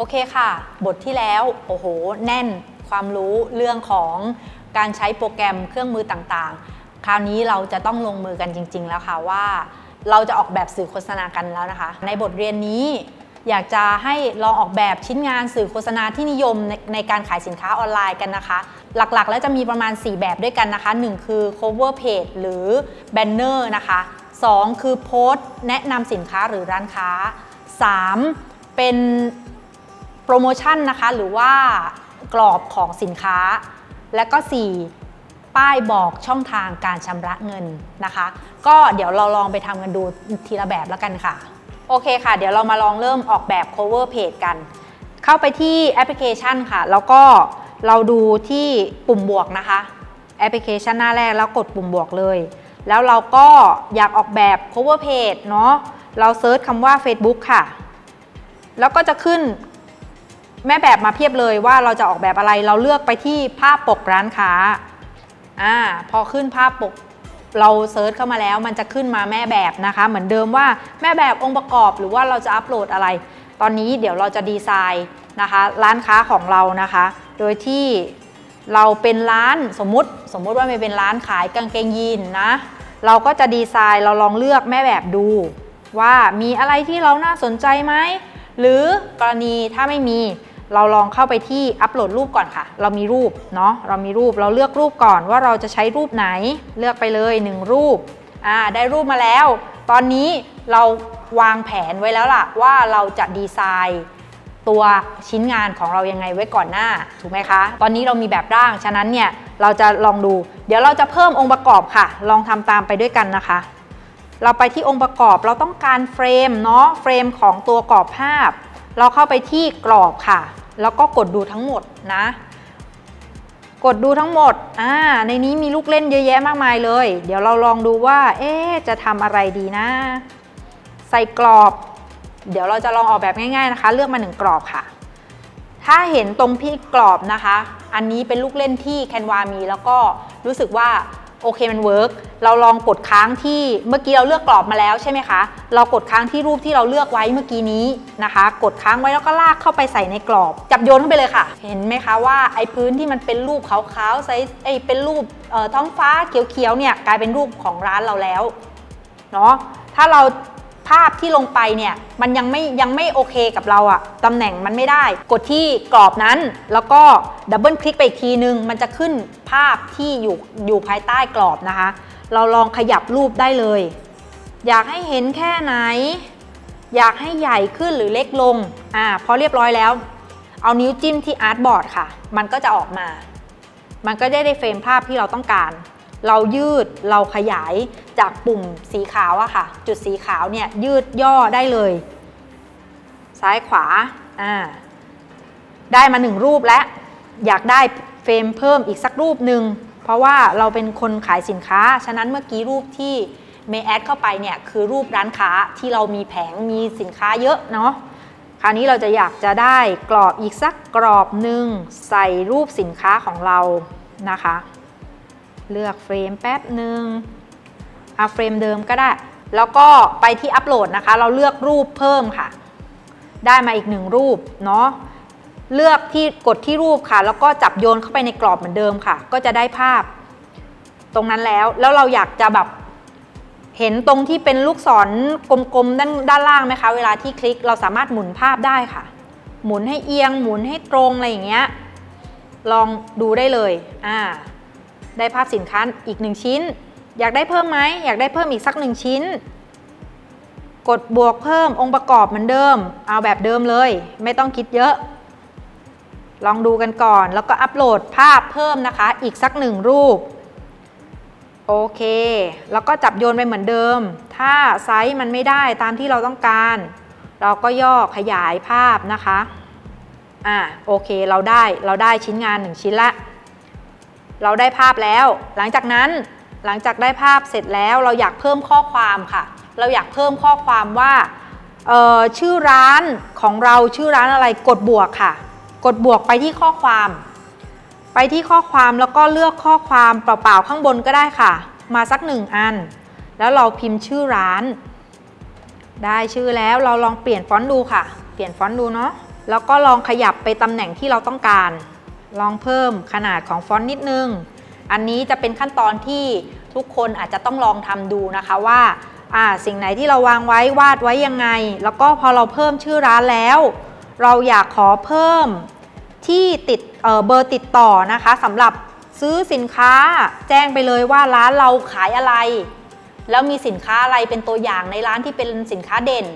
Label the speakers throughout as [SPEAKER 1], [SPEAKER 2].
[SPEAKER 1] โอเคค่ะ บทที่แล้ว โอ้โห แน่นความรู้เรื่องของการใช้โปรแกรมเครื่องมือต่างๆ คราวนี้เราจะต้องลงมือกันจริง ๆ แล้วค่ะว่า เราจะออกแบบสื่อโฆษณากันแล้วนะคะ ในบทเรียนนี้อยากจะให้ลองออกแบบชิ้นงานสื่อโฆษณาที่นิยมในในการขายสินค้าออนไลน์กันนะคะ หลักๆ แล้วจะมีประมาณ 4 แบบด้วยกันนะคะ 1 คือ cover page หรือ banner นะคะ 2 คือโพสต์แนะนำสินค้าหรือร้านค้า 3 เป็น โปรโมชั่นนะคะ หรือว่ากรอบของสินค้า และก็ 4 ป้ายบอกช่องทางการชำระเงินนะคะ ก็เดี๋ยวเราลองไปทำกันดูทีละแบบแล้วกันค่ะ โอเคค่ะ เดี๋ยวเรามาลองเริ่มออกแบบ cover page กัน เข้าไปที่แอปพลิเคชันค่ะ แล้วก็เราดูที่ปุ่มบวกนะคะ แอปพลิเคชันหน้าแรกแล้วกดปุ่มบวกเลย แล้วเราก็อยากออกแบบ cover page เนาะเราเซิร์ชคำว่า Facebook ค่ะ แล้วก็จะขึ้น แม่แบบมาเพียบเลยว่าเราจะออกแบบอะไรเราเลือกไปที่ภาพปกร้านค้าอ่าพอขึ้นภาพปกเราเซิร์ชเข้ามาแล้วมันจะขึ้นมาแม่แบบนะคะ เหมือนเดิมว่าแม่แบบองค์ประกอบหรือว่าเราจะอัปโหลดอะไร ตอนนี้เดี๋ยวเราจะดีไซน์นะคะ ร้านค้าของเรานะคะ โดยที่เราเป็นร้านสมมุติสมมุติว่ามันเป็นร้านขายกางเกงยีนนะ เราก็จะดีไซน์เราลองเลือกแม่แบบดู ว่ามีอะไรที่เราน่าสนใจไหมหรือกรณีถ้าไม่มี เราลองเข้าไปที่อัปโหลดรูปก่อนค่ะ เรามีรูปเนาะ เรามีรูป เราเลือกรูปก่อนว่าเราจะใช้รูปไหน เลือกไปเลย 1 รูป อ่า ได้รูปมาแล้ว ตอนนี้เราวางแผนไว้แล้วล่ะว่าเราจะดีไซน์ตัวชิ้นงานของเรายังไงไว้ก่อนหน้า ถูกไหมคะ ตอนนี้เรามีแบบร่าง ฉะนั้นเนี่ย เราจะลองดู เดี๋ยวเราจะเพิ่มองค์ประกอบค่ะ ลองทำตามไปด้วยกันนะคะ เราไปที่องค์ประกอบ เราต้องการเฟรมเนาะ เฟรมของตัวกรอบภาพ เราเข้าไปที่กรอบค่ะ แล้วก็กดดูทั้งหมดนะ กดดูทั้งหมดอ่าในนี้มีลูกเล่นเยอะแยะมากมายเลย เดี๋ยวเราลองดูว่า เอ๊จะทำอะไรดีนะ ใส่กรอบ เดี๋ยวเราจะลองออกแบบง่ายๆนะคะ เลือกมาหนึ่งกรอบค่ะ ถ้าเห็นตรงที่กรอบนะคะ อันนี้เป็นลูกเล่นที่แคนวามีแล้วก็รู้สึกว่า โอเคมันเวิร์กเราลองกดค้างที่เมื่อกี้เราเลือกกรอบมาแล้วใช่ไหมคะ เรากดค้างที่รูปที่เราเลือกไว้เมื่อกี้นี้นะคะ กดค้างไว้แล้วก็ลากเข้าไปใส่ในกรอบ จับโยนเข้าไปเลยค่ะ เห็นไหมคะว่าไอ้พื้นที่มันเป็นรูปขาวๆใสไอ้เป็นรูปท้องฟ้าเขียวๆเนี่ยกลายเป็นรูปของร้านเราแล้วเนาะถ้าเรา ภาพที่ลงไปเนี่ยมันยังไม่ยังไม่โอเคกับเราอะตำแหน่งมันไม่ได้ กดที่กรอบนั้นแล้วก็ดับเบิลคลิกไปอีกทีนึง มันจะขึ้นภาพที่อยู่อยู่ภายใต้กรอบนะคะ เราลองขยับรูปได้เลย อยากให้เห็นแค่ไหน อยากให้ใหญ่ขึ้นหรือเล็กลงอ่าพอเรียบร้อยแล้ว เอานิ้วจิ้มที่อาร์ตบอร์ดค่ะ มันก็จะออกมา มันก็ได้ได้เฟรมภาพที่เราต้องการ เรายืดเราขยายจากปุ่มสีขาวอะค่ะ จุดสีขาวเนี่ยยืดย่อได้เลย ซ้ายขวาอ่าได้มาหนึ่งรูปแล้ว อยากได้เฟรมเพิ่มอีกสักรูปหนึ่งเพราะว่าเราเป็นคนขายสินค้า ฉะนั้นเมื่อกี้รูปที่เมย์แอดเข้าไปเนี่ยคือรูปร้านค้าที่เรามีแผงมีสินค้าเยอะเนาะคราวนี้เราจะอยากจะได้กรอบอีกสักกรอบหนึ่งใส่รูปสินค้าของเรานะคะ เลือกเฟรมแป๊บหนึ่งเอาเฟรมเดิมก็ได้ แล้วก็ไปที่อัปโหลดนะคะ เราเลือกรูปเพิ่มค่ะ ได้มาอีกหนึ่งรูปเนาะเลือกที่กดที่รูปค่ะ แล้วก็จับโยนเข้าไปในกรอบเหมือนเดิมค่ะ ก็จะได้ภาพ ตรงนั้นแล้วแล้วเราอยากจะแบบเห็นตรงที่เป็นลูกศรกลมๆด้านด้านล่างไหมคะ เวลาที่คลิกเราสามารถหมุนภาพได้ค่ะ หมุนให้เอียง หมุนให้ตรงอะไรอย่างเงี้ยลองดูได้เลยอ่า ได้ภาพสินค้าอีกหนึ่งชิ้น อยากได้เพิ่มไหมอยากได้เพิ่มอีกสักหนึ่งชิ้น กดบวกเพิ่มองค์ประกอบเหมือนเดิม เอาแบบเดิมเลย ไม่ต้องคิดเยอะ ลองดูกันก่อน แล้วก็อัปโหลดภาพเพิ่มนะคะ อีกสักหนึ่งรูปโอเค แล้วก็จับโยนไปเหมือนเดิม ถ้าไซส์มันไม่ได้ตามที่เราต้องการ เราก็ย่อขยายภาพนะคะ อ่า โอเค เราได้ เราได้ชิ้นงานหนึ่งชิ้นละ เราได้ภาพแล้ว หลังจากนั้นหลังจากได้ภาพเสร็จแล้วเราอยากเพิ่มข้อความค่ะ เราอยากเพิ่มข้อความว่าออชื่อร้านของเราชื่อร้านอะไรกดบวกค่ะ กดบวกไปที่ข้อความ ไปที่ข้อความแล้วก็เลือกข้อความเปล่าๆข้างบนก็ได้ค่ะ มาสักหนึ่งอัน แล้วเราพิมพ์ชื่อร้าน ได้ชื่อแล้วเราลองเปลี่ยนฟอนต์ดูค่ะ เปลี่ยนฟอนต์ดูเนาะแล้วก็ลองขยับไปตำแหน่งที่เราต้องการ ลองเพิ่มขนาดของฟอนต์นิดนึง อันนี้จะเป็นขั้นตอนที่ทุกคนอาจจะต้องลองทำดูนะคะว่าอ่าสิ่งไหนที่เราวางไว้วาดไว้ยังไง แล้วก็พอเราเพิ่มชื่อร้านแล้ว เราอยากขอเพิ่มที่ติดเเบอร์ติดต่อนะคะสำหรับซื้อสินค้าแจ้งไปเลยว่าร้านเราขายอะไร แล้วมีสินค้าอะไรเป็นตัวอย่างในร้านที่เป็นสินค้าเด่น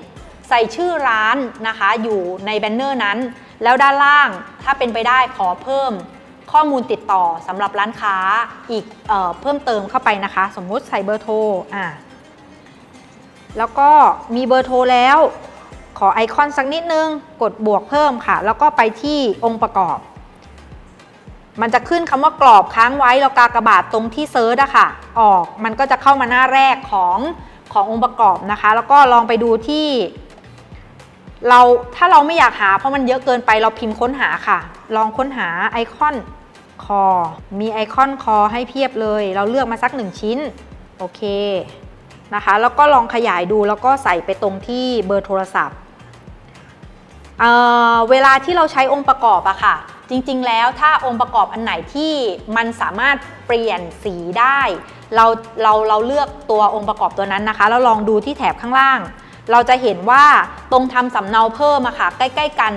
[SPEAKER 1] ใส่ชื่อร้านนะคะอยู่ในแบนเนอร์นั้น แล้วด้านล่างถ้าเป็นไปได้ขอเพิ่มข้อมูลติดต่อสำหรับร้านค้าอีกเออเพิ่มเติมเข้าไปนะคะ สมมุติใส่เบอร์โทรอะแล้วก็มีเบอร์โทรแล้ว ขอไอคอนสักนิดนึง กดบวกเพิ่มค่ะ แล้วก็ไปที่องค์ประกอบ มันจะขึ้นคำว่ากรอบค้างไว้แล้วกากระบาทตรงที่เซิร์ชอะค่ะ ออกมันก็จะเข้ามาหน้าแรกของขององค์ประกอบนะคะ แล้วก็ลองไปดูที่ เราถ้าเราไม่อยากหาเพราะมันเยอะเกินไปเราพิมพ์ค้นหาค่ะ ลองค้นหาไอคอนคอ มีไอคอนคอให้เพียบเลย เราเลือกมาสักหนึ่งชิ้น โอเคนะคะ แล้วก็ลองขยายดูแล้วก็ใส่ไปตรงที่เบอร์โทรศัพท์เเวลาที่เราใช้องค์ประกอบอะค่ะ จริงๆ แล้วถ้าองค์ประกอบอันไหนที่มันสามารถเปลี่ยนสีได้ เราเราเราเลือกตัวองค์ประกอบตัวนั้นนะคะ แล้วลองดูที่แถบข้างล่าง เราจะเห็นว่าตรงทำสำเนาเพิ่มอะค่ะ ใกล้ๆกัน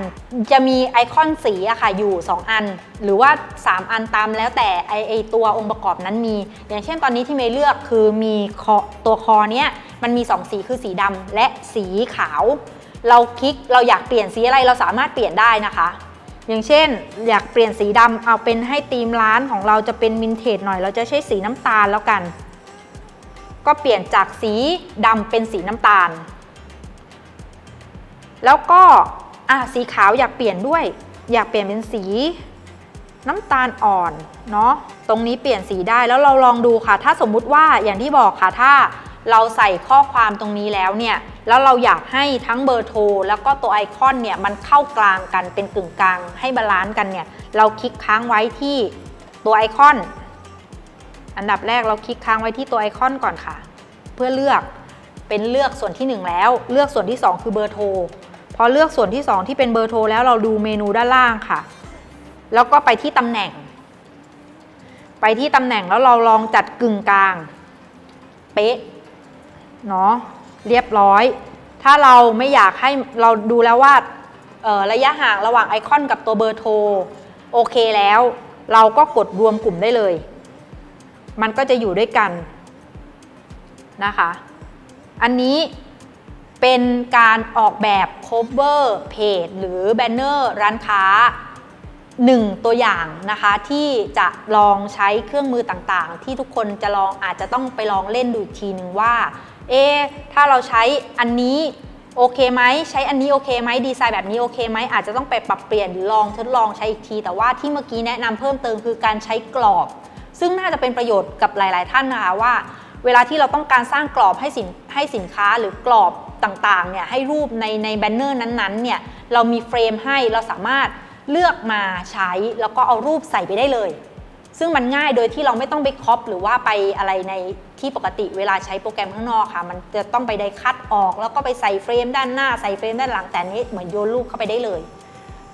[SPEAKER 1] จะมีไอคอนสีอะค่ะอยู่ 2 อัน หรือว่า 3 อันตามแล้วแต่ไอไอตัวองค์ประกอบนั้นมี อย่างเช่นตอนนี้ที่เมย์เลือกคือมีคอตัวคอเนี้ยมันมี 2 สีคือสีดำและสีขาว เราคลิกเราอยากเปลี่ยนสีอะไรเราสามารถเปลี่ยนได้นะคะ อย่างเช่น อยากเปลี่ยนสีดำเอาเป็นให้ธีมร้านของเราจะเป็นวินเทจหน่อย เราจะใช้สีน้ำตาลแล้วกัน ก็เปลี่ยนจากสีดำเป็นสีน้ำตาล แล้วก็อะสีขาวอยากเปลี่ยนด้วย อยากเปลี่ยนเป็นสี น้ำตาลอ่อนเนาะตรงนี้เปลี่ยนสีได้แล้วเราลองดูค่ะ ถ้าสมมุติว่าอย่างที่บอกค่ะถ้าเราใส่ข้อความตรงนี้แล้วเนี่ย แล้วเราอยากให้ทั้งเบอร์โทรแล้วก็ตัวไอคอนเนี่ยมันเข้ากลางกันเป็นกึ่งกลางให้บาลานซ์กันเนี่ย เราคลิกค้างไว้ที่ตัวไอคอน อันดับแรกเราคลิกค้างไว้ที่ตัวไอคอนก่อนค่ะ เพื่อเลือกเป็นเลือกส่วนที่ 1 แล้ว เลือกส่วนที่ 2 คือเบอร์โทร พอเลือกส่วนที่ 2 ที่เป็นเบอร์โทรแล้วเราดูเมนูด้านล่างค่ะ แล้วก็ไปที่ตำแหน่ง ไปที่ตำแหน่งแล้วเราลองจัดกึ่งกลาง เป๊ะเนาะเรียบร้อย ถ้าเราไม่อยากให้เราดูแล้วว่าระยะห่างระหว่างไอคอนกับตัวเบอร์โทรโอเคแล้ว เราก็กดรวมกลุ่มได้เลย มันก็จะอยู่ด้วยกันนะคะ อันนี้ เป็นการออกแบบ cover page หรือ banner ร้านค้าหนึ่งตัวอย่างนะคะที่จะลองใช้เครื่องมือต่างๆ ที่ทุกคนจะลองอาจจะต้องไปลองเล่นดูอีกทีหนึ่งว่า เอ๊ถ้าเราใช้อันนี้โอเคไหมใช้อันนี้โอเคไหมดีไซน์แบบนี้โอเคไหมอาจจะต้องไปปรับเปลี่ยนหรือลองทดลองใช้อีกที แต่ว่าที่เมื่อกี้แนะนำเพิ่มเติมคือการใช้กรอบ ซึ่งน่าจะเป็นประโยชน์กับหลาย ๆ ท่านนะคะว่า เวลาที่เราต้องการสร้างกรอบให้สินให้สินค้าหรือกรอบ ต่างๆเนี่ยให้รูปในในแบนเนอร์นั้นๆเนี่ยเรามีเฟรมให้เราสามารถเลือกมาใช้แล้วก็เอารูปใส่ไปได้เลย ซึ่งมันง่ายโดยที่เราไม่ต้องไปคอปหรือว่าไปอะไรในที่ปกติเวลาใช้โปรแกรมข้างนอกค่ะ มันจะต้องไปได้คัดออก แล้วก็ไปใส่เฟรมด้านหน้าใส่เฟรมด้านหลังแต่นนี้เหมือนโยนรูปเข้าไปได้เลย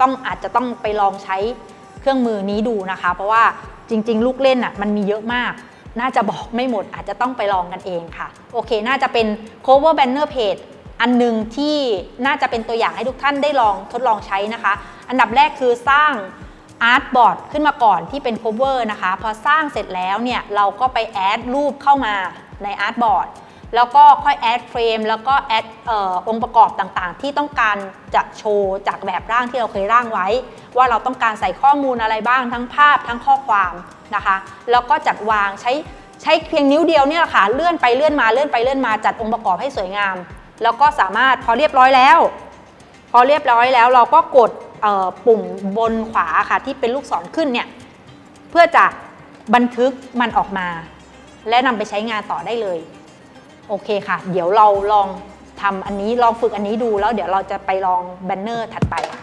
[SPEAKER 1] ต้องอาจจะต้องไปลองใช้เครื่องมือนี้ดูนะคะ เพราะว่าจริง ๆ ลูกเล่นอะมันมีเยอะมาก น่าจะบอกไม่หมดอาจจะต้องไปลองกันเองค่ะ โอเค น่าจะเป็น cover banner page อันหนึ่งที่น่าจะเป็นตัวอย่างให้ทุกท่านได้ลองทดลองใช้นะคะ อันดับแรกคือสร้างอาร์ตบอร์ดขึ้นมาก่อนที่เป็น cover นะคะ พอสร้างเสร็จแล้วเนี่ยเราก็ไปแอดรูปเข้ามาในอาร์ตบอร์ดแล้วก็ค่อยแอดเฟรมแล้วก็แอดออองค์ประกอบต่างๆ ที่ต้องการจะโชว์จากแบบร่างที่เราเคยร่างไว้ ว่าเราต้องการใส่ข้อมูลอะไรบ้างทั้งภาพทั้งข้อความนะคะ แล้วก็จัดวางใช้ใช้เพียงนิ้วเดียวเนี่ยแหละค่ะเลื่อนไปเลื่อนมาเลื่อนไปเลื่อนมาจัดองค์ประกอบให้สวยงาม แล้วก็สามารถพอเรียบร้อยแล้ว พอเรียบร้อยแล้วเราก็กดปุ่มบนขวาค่ะที่เป็นลูกศรขึ้นเนี่ยเพื่อจะบันทึกมันออกมา และนำไปใช้งานต่อได้เลย โอเคค่ะ เดี๋ยวเราลองทำอันนี้ลองฝึกอันนี้ดูแล้วเดี๋ยวเราจะไปลองแบนเนอร์ถัดไปค่ะ